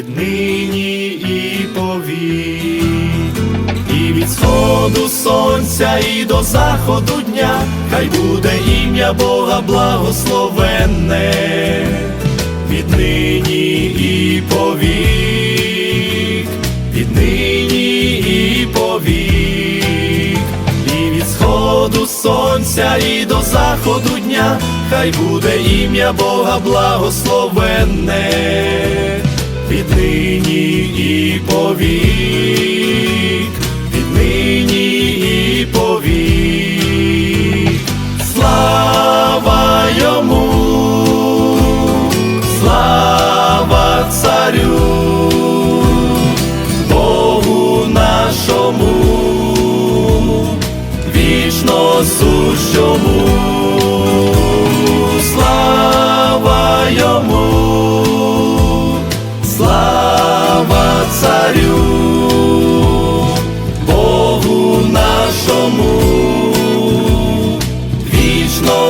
віднині і повік, і від сходу сонця і до заходу дня, хай буде ім'я Бога благословенне, віднині і повік, віднині і повік, і від сходу сонця і до заходу дня, хай буде ім'я Бога благословенне, віднині і повік, віднині і повік, слава йому, слава царю, Богу нашому, вічно сущому,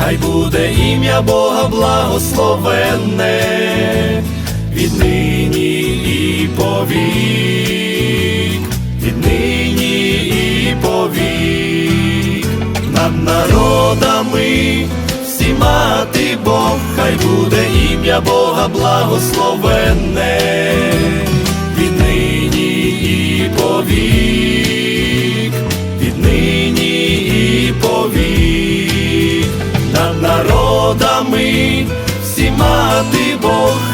хай буде ім'я Бога благословенне, віднині і повік, віднині і повік, над народами всіма ти Бог, хай буде ім'я Бога благословенне,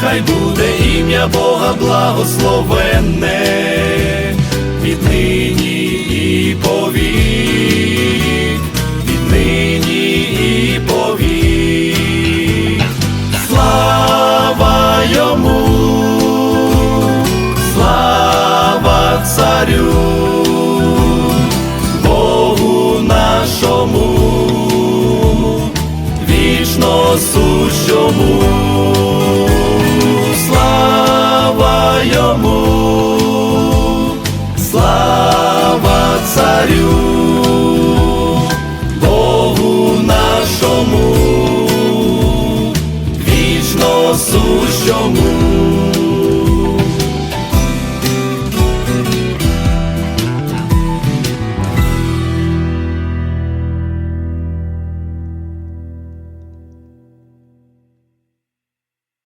хай буде ім'я Бога благословенне, віднині і повік, йому, слава царю, Богу нашому, вічно сущому.